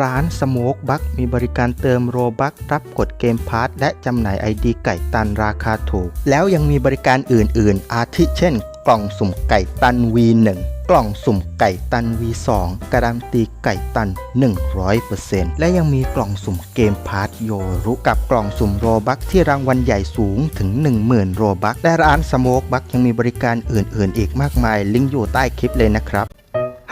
ร้านสโมกบัคมีบริการเติมโรบัครับกดเกมพาร์ทและจำหน่ายไอดีไก่ตันราคาถูก แล้วยังมีบริการอื่น ๆ อาทิเช่น กล่องสุ่มไก่ตัน V1 กล่องสุ่มไก่ตัน V2 การันตีไก่ตัน 100%และยังมีกล่องสุ่มเกมพาร์ทโยรุกับกล่องสุ่มโรบัคที่รางวัลใหญ่สูงถึง 10,000 โรบัคและร้านสโมกบัคยังมีบริการอื่น ๆ อีกมากมาย ลิงก์อยู่ใต้คลิปเลยนะครับ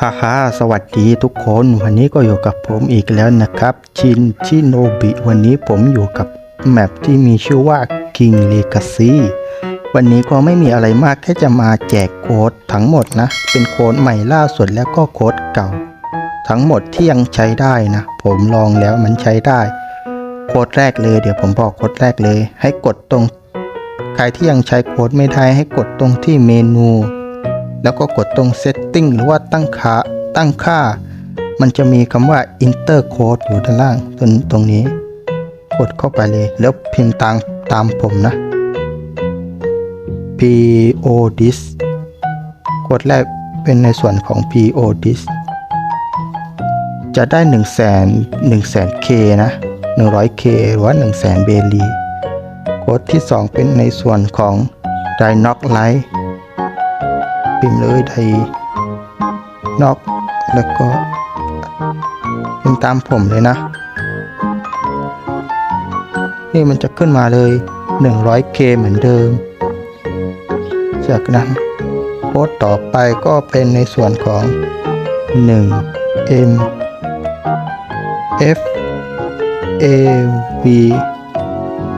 ฮ่าฮ่าสวัสดีทุกคนวันนี้ก็อยู่กับผมอีกแล้วนะครับ ชินชิโนบิวันนี้ผมอยู่กับแมปที่มีชื่อว่า King Legacy วันนี้ก็ไม่มีอะไรมากแค่จะมาแจกโค้ดทั้งหมดนะ เป็นโค้ดใหม่ล่าสุดแล้วก็โค้ดเก่า ทั้งหมดที่ยังใช้ได้นะ ผมลองแล้วมันใช้ได้ โค้ดแรกเลยเดี๋ยวผมบอกโค้ดแรกเลย ให้กดตรง ใครที่ยังใช้โค้ดไม่ได้ให้กดตรงที่เมนู แล้วก็กดตรง setting หรือว่าตั้งค่าตั้งค่า มันจะมีคำว่า enter code อยู่ด้านล่างตรงตรงนี้ กดเข้าไปเลย แล้วพิมพ์ตามตามผมนะ PODIS กดแรกเป็นในส่วนของ PODIS จะได้ 1 0 0 0 0 0 1 0 0 0 0 K นะ 100K หรือว่า 1 0 0 0 0 0เบลีโค้ดที่ 2 เป็นในส่วนของ d y n o c Light พิมพ์เลยไดนอกแล้วก็พิมพ์ตามผมเลยนะนี่มันจะขึ้นมาเลย 100k เหมือนเดิม จากนั้นโค้ดต่อไปก็เป็นในส่วนของ 1 m f a v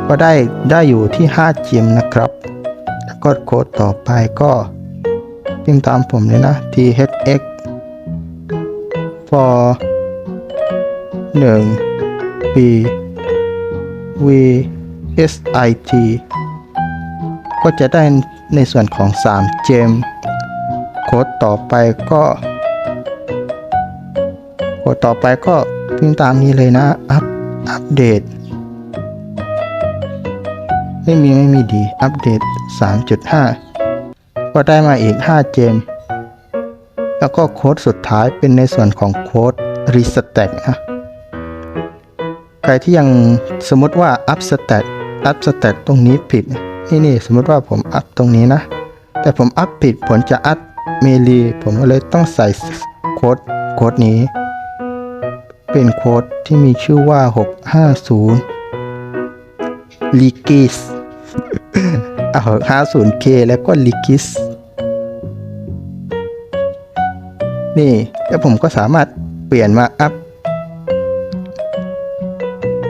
ก็ได้ได้อยู่ที่ 5 g m นะครับ แล้วก็โค้ดต่อไปก็ พิมพ์ตามผมเลยนะ thx for 1 b v s i t ก็จะได้ในส่วนของ 3 เจมโค้ดต่อไปก็โค้ดต่อไปก็พิมพ์ตามนี้เลยนะ อัปอัปเดต ไม่มีไม่มีดี อัปเดต 3.5 ก็ได้มาอีก 5 เจม แล้วก็โค้ดสุดท้ายเป็นในส่วนของโค้ด Restack นะ ใครที่ยังสมมติว่า up stat up stat ตรงนี้ผิด นี่นี่สมมติว่าผม up ตรงนี้นะ แต่ผม up ผิดผลจะ up เมลีผมก็เลยต้องใส่โค้ดโค้ดนี้ เป็นโค้ดที่มีชื่อว่า 650 l i g i s อะ 650k แล้วก็ l i g i s นี่แล้วผมก็สามารถเปลี่ยนมาอัพ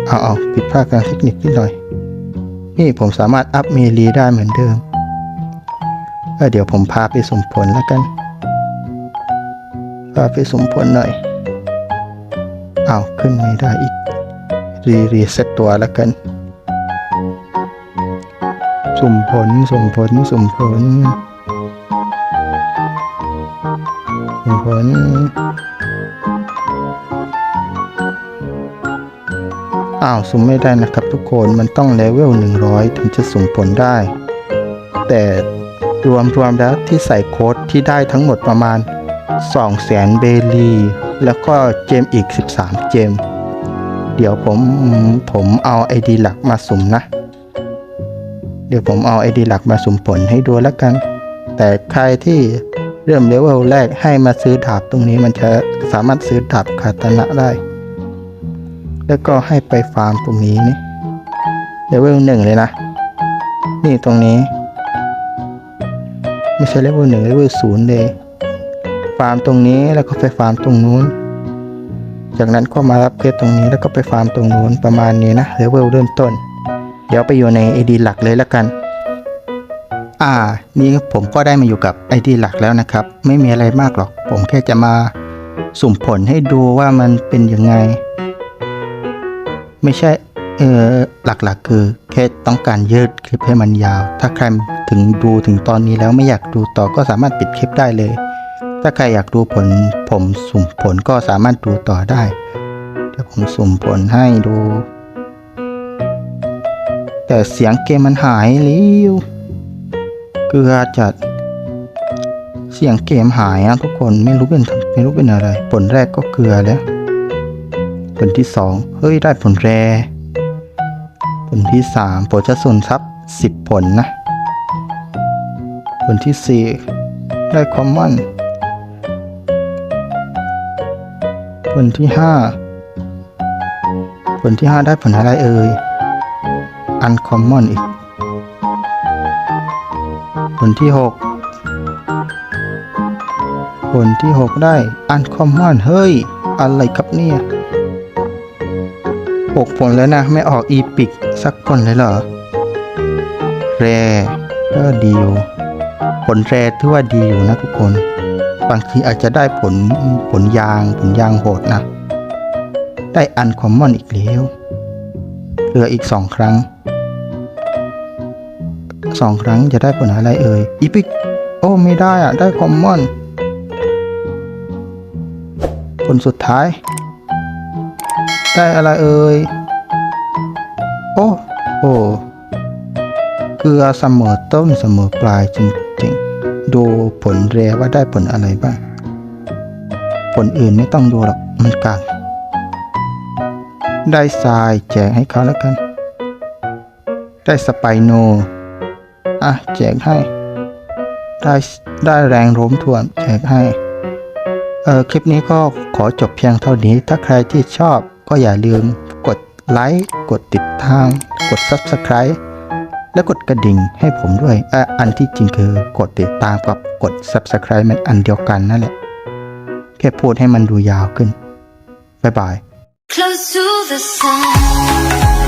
เอาเอาผิดพลาดการเทคนิคนิดหน่อย นี่ผมสามารถอัพเมลีได้เหมือนเดิมเออเดี๋ยวผมพาไปสมผลแล้วกัน พาไปสมผลหน่อยเอาขึ้นไม่ได้อีก รีรีเซ็ตตัวแล้วกันสมผลสมผลสมผล มผล อ้าวสุ่มไม่ได้นะครับทุกคนมันต้องเลเวล 100 ถึงจะสุ่มผลได้ แต่รวมรวมแล้วที่ใส่โค้ดที่ได้ทั้งหมดประมาณ 200,000 เบลี แล้วก็เจมอีก 13 เจม เดี๋ยวผมผมเอา ID หลักมาสุ่มนะ เดี๋ยวผมเอา ID หลักมาสุ่มผลให้ดูแล้วกัน แต่ใครที่ เริ่มเลเวลแรกให้มาซื้อดาบตรงนี้มันจะสามารถซื้อดาบคาตนะได้ แล้วก็ให้ไปฟาร์มตรงนี้นี่เลเวลหนึ่งเลยนะ นี่ตรงนี้ ไม่ใช่เลเวลหนึ่งเลเวลศูนย์เลย ฟาร์มตรงนี้แล้วก็ไปฟาร์มตรงนู้น จากนั้นก็มารับเพชรตรงนี้แล้วก็ไปฟาร์มตรงนู้นประมาณนี้นะเลเวลเริ่มต้น เดี๋ยวไปอยู่ใน ID หลักเลยแล้วกัน อ่า นี่ผมก็ได้มาอยู่กับ ID หลักแล้วนะครับ ไม่มีอะไรมากหรอก ผมแค่จะมาสุ่มผลให้ดูว่ามันเป็นยังไง ไม่ใช่ เออหลักๆ คือแค่ต้องการยืดคลิปให้มันยาว ถ้าใครถึงดูถึงตอนนี้แล้วไม่อยากดูต่อก็สามารถปิดคลิปได้เลย ถ้าใครอยากดูผล ผมสุ่มผลก็สามารถดูต่อได้เดี๋ยวผมสุ่มผลให้ดู แต่เสียงเกมมันหายแล้ว ลือจัด เสียงเกมหายอะทุกคนไม่รู้เป็นไม่รู้เป็นอะไร ผลแรกก็เกลือแล้ว ผลที่สองเฮ้ยได้ผลแร ผลที่สามผลจะส่วนทรัพย์สิบผลนะ ผลที่สี่ได้คอมมอนผลที่ห้าผลที่ห้าได้ผลอะไรเอ่ยอันคอมมอนอีก ลที่หกผลที่หกได้อันคอมมอนเฮ้ย อะไรครับเนี่ยหกผลแล้วนะ ไม่ออกอีพิกสักผลเลยเหรอ แรก็ดีอยู่ผลแรถือว่าดีอยู่นะทุกคน บางทีอาจจะได้ผลผลยางผลยางโหดนะ ได้อันคอมมอนอีกแล้วเหลืออีกสองครั้ง สองครั้งจะได้ผลอะไรเอ่ยอีพิกโอ้ไม่ได้อะได้คอมมอนผลสุดท้าย ได้อะไรเอ่ยโอ้โอ้เกลือเสมอต้นเสมอปลายจริงๆ ดูผลเรว่าได้ผลอะไรบ้าง ผลอื่นไม่ต้องดูหรอกมันกัน ได้ทรายแจกให้เขาแล้วกัน ได้สไปโน อะแจกให้ ได้ได้แรงโน้มถ่วงแจกให้ เออคลิปนี้ก็ขอจบเพียงเท่านี้ ถ้าใครที่ชอบก็อย่าลืมกดไลค์กดติดตามกด Subscribe และกดกระดิ่งให้ผมด้วยอะอันที่จริงคือกดติดตามกับกด Subscribe มันอันเดียวกันนั่นแหละ แค่พูดให้มันดูยาวขึ้น บ๊ายบาย Close to the sun.